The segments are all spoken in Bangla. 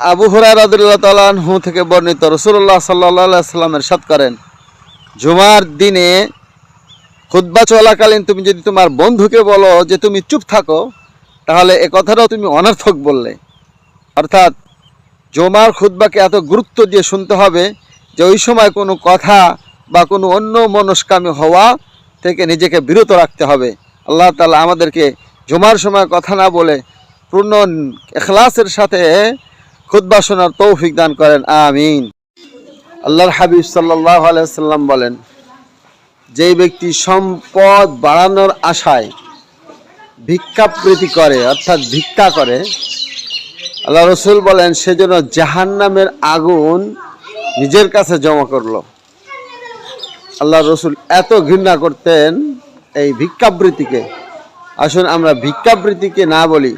আবু হুরাহু থেকে বর্ণিত রসুল্লাহ সাল্লাহ সাল্লামের সাত করেন, জুমার দিনে খুদ্া চলাকালীন তুমি যদি তোমার বন্ধুকে বলো যে তুমি চুপ থাকো, তাহলে এ কথাটাও তুমি অনর্থক বললে। অর্থাৎ জমার খুদ্বাকে এত গুরুত্ব দিয়ে শুনতে হবে যে ওই সময় কোনো কথা বা কোনো অন্য মনস্কামী হওয়া থেকে নিজেকে বিরত রাখতে হবে। আল্লাহ তালা আমাদেরকে জমার সময় কথা না বলে পূর্ণ এখলাসের সাথে খুদ্া শোনার তৌফিক দান করেন, আমিন। আল্লাহর হাবিব সাল্লাহ আলাইসাল্লাম বলেন, যেই ব্যক্তি সম্পদ বাড়ানোর আশায় ভিক্ষাবৃত্তি করে, অর্থাৎ ভিক্ষা করে, আল্লাহ রসুল বলেন সেজন্য জাহান্নামের আগুন নিজের কাছে জমা করল। আল্লাহ রসুল এত ঘৃণা করতেন এই ভিক্ষাবৃত্তিকে আসুন আমরা ভিক্ষাবৃত্তিকে না বলি,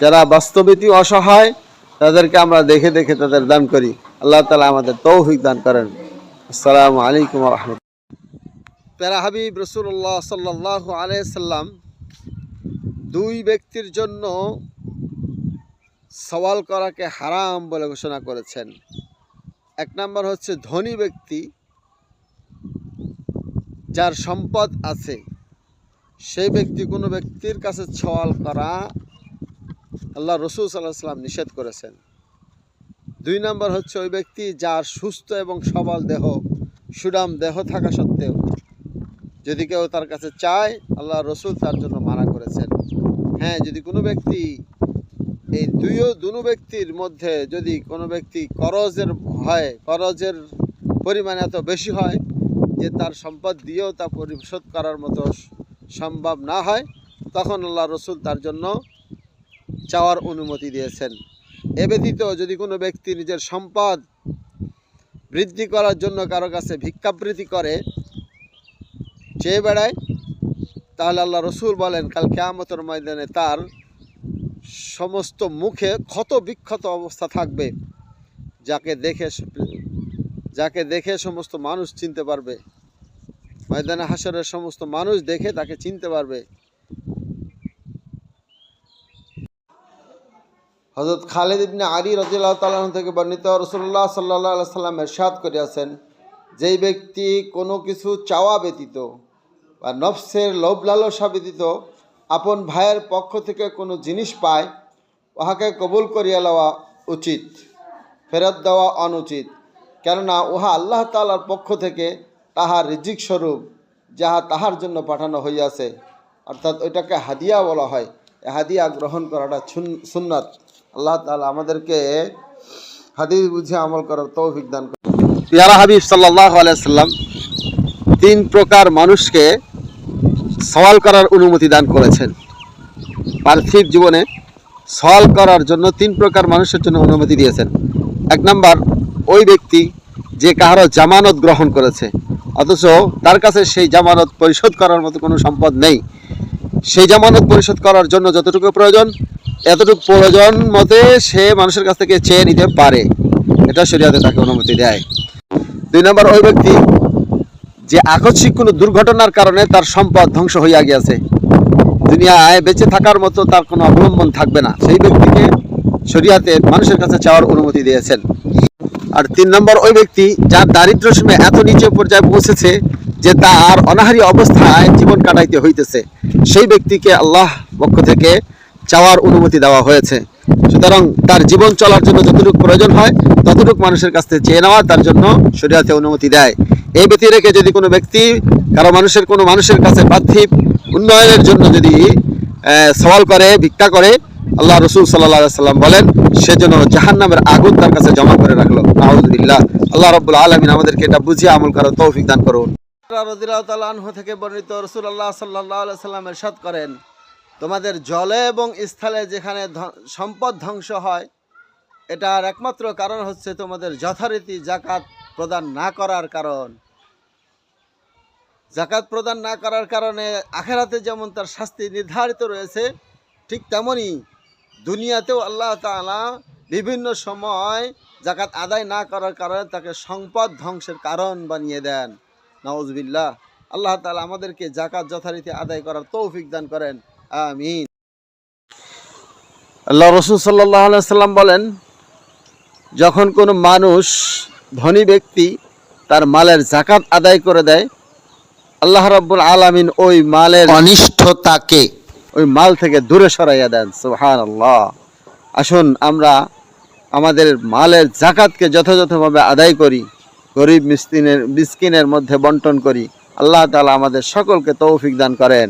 যারা বাস্তবিতই অসহায় তাদেরকে আমরা দেখে দেখে তাদের দান করি। আল্লাহ তালা আমাদের তৌফিক দান করেন। আসসালামু আলাইকুম রহমত প্যারা হাবিব রসুল্লাহ সাল্লাহ আলাইসাল্লাম দুই ব্যক্তির জন্য সওয়াল করাকে হারাম বলে ঘোষণা করেছেন। এক নম্বর হচ্ছে ধনী ব্যক্তি যার সম্পদ আছে, সেই ব্যক্তি কোনো ব্যক্তির কাছে সওয়াল করা আল্লাহ রসুল সাল্লাহ সাল্লাম নিষেধ করেছেন। দুই নম্বর হচ্ছে ওই ব্যক্তি যার সুস্থ এবং সবল দেহ সুডাম দেহ থাকা সত্ত্বেও যদি কেউ তার কাছে চায়, আল্লাহ রসুল তার জন্য মানা করেছেন। হ্যাঁ যদি কোনো ব্যক্তি, এই দুইও দুনো ব্যক্তির মধ্যে যদি কোনো ব্যক্তি করজের হয় করজের পরিমাণ এত বেশি হয় যে তার সম্পদ দিয়েও তা পরিশোধ করার মতো সম্ভব না হয়, তখন আল্লাহ রসুল তার জন্য চাওয়ার অনুমতি দিয়েছেন। এ ব্যতীত যদি কোনো ব্যক্তি নিজের সম্পদ বৃদ্ধি করার জন্য কারও কাছে ভিক্ষাবৃত্তি করে চেয়ে বেড়ায়, তাহলে আল্লাহ রসুল বলেন, কাল কেয়ামতর ময়দানে তার সমস্ত মুখে ক্ষত বিক্ষত অবস্থা থাকবে, যাকে দেখে যাকে দেখে সমস্ত মানুষ চিনতে পারবে। ময়দানে হাসরের সমস্ত মানুষ দেখে তাকে চিনতে পারবে। হজরত খালেদ ইবনে আলী রাজিল্লাহ থেকে বর্ণিত রসুল্লাহ সাল্লাহ সাল্লাম এরশাদ করিয়াছেন, যেই ব্যক্তি কোনো কিছু চাওয়া ব্যতীত বা নফসের লোভ লালসা ব্যতীত আপন ভাইয়ের পক্ষ থেকে কোনো জিনিস পায়, উহাকে কবুল করিয়া লওয়া উচিত, ফেরত দেওয়া অনুচিত। কেননা উহা আল্লাহ তালার পক্ষ থেকে তাহার রিজিক স্বরূপ যাহা তাহার জন্য পাঠানো হইয়াছে। অর্থাৎ ওইটাকে হাদিয়া বলা হয়। হাদিয়া গ্রহণ করাটা সুন্নত। আল্লাহ তালা আমাদেরকে হাদিস বুঝে আমল করার তৌফিক দান করে পিয়ারা হাবিব আলাইসাল্লাম তিন প্রকার মানুষকে সওয়াল করার অনুমতি দান করেছেন। পার্থিব জীবনে সওয়াল করার জন্য তিন প্রকার মানুষের জন্য অনুমতি দিয়েছেন। এক নাম্বার, ওই ব্যক্তি যে কাহারও জামানত গ্রহণ করেছে, অথচ তার কাছে সেই জামানত পরিশোধ করার মতো কোনো সম্পদ নেই। সেই জামানত পরিশোধ করার জন্য যতটুকু প্রয়োজন এতটুকু প্রয়োজন মতে সে মানুষের কাছ থেকে চেয়ে নিতে পারে। এটা শরীয়তে তাকে অনুমতি দেয়। দুই নম্বর, ওই ব্যক্তি যে আকস্মিক কোনো দুর্ঘটনার কারণে তার সম্পদ ধ্বংস হইয়া গিয়াছে। দুনিয়ায় বেঁচে থাকার মতো তার কোনো অবলম্বন থাকবে না। সেই ব্যক্তিকে শরিয়াতে মানুষের কাছে চাওয়ার অনুমতি দিয়েছেন। আর তিন নম্বর, ওই ব্যক্তি যার দারিদ্র সীমা এত নিচে পর্যায়ে পৌঁছেছে যে তার অনাহারী অবস্থায় জীবন কাটাইতে হইতেছে। সেই ব্যক্তিকে আল্লাহ পক্ষ থেকে চাওয়ার অনুমতি দেওয়া হয়েছে। সুতরাং তার জীবন চলার জন্য যতটুকু প্রয়োজন হয়, ততটুকু মানুষের কাছ থেকে চেয়ে নেওয়া, তার জন্য শরীয়তে অনুমতি দেয়। এই ব্যক্তি রেখে যদি কোনো ব্যক্তি কারও মানুষের, কোনো মানুষের কাছে পার্থিব উন্নয়নের জন্য যদি সওয়াল করে, ভিক্ষা করে, আল্লাহ রসুল সাল্লাহ সাল্লাম বলেন সেজন্য জাহান নামের আগুন তার কাছে জমা করে রাখল। আহমদুল্লাহ আল্লাহ রব্বুল আলমিন আমাদেরকে এটা বুঝিয়ে আমল করার তৌফিক দান করুন। রাদিয়াল্লাহু থেকে বর্ণিত রসুল্লাহ সাল্লাহ সাল্লামের সাদ করেন তোমাদের জলে এবং স্থলে যেখানে সম্পদ ধ্বংস হয়, এটার একমাত্র কারণ হচ্ছে তোমাদের যথারীতি জাকাত প্রদান না করার কারণ। জাকাত প্রদান না করার কারণে আখেরাতে যেমন তার শাস্তি নির্ধারিত রয়েছে, ঠিক তেমনই দুনিয়াতেও আল্লাহ তালা বিভিন্ন সময় জাকাত আদায় না করার কারণে তাকে সম্পদ ধ্বংসের কারণ বানিয়ে দেন। নওয়াজবিল্লাহ আল্লাহ তালা আমাদেরকে জাকাত যথারীতি আদায় করার তৌফিক দান করেন। আমিন। আল্লাহ রসুল সাল্লাহ সাল্লাম বলেন যখন কোনো মানুষ ধনী ব্যক্তি তার মালের জাকাত আদায় করে দেয় আল্লাহ রাব্বুল আলামিন ওই মালের অনিষ্ঠতাকে ওই মাল থেকে দূরে সরাইয়া দেন সুহান আল্লাহ আসুন আমরা আমাদের মালের জাকাতকে যথাযথভাবে আদায় করি গরিব মিসকিনের মিসকিনের মধ্যে বন্টন করি। আল্লাহ তালা আমাদের সকলকে তৌফিক দান করেন।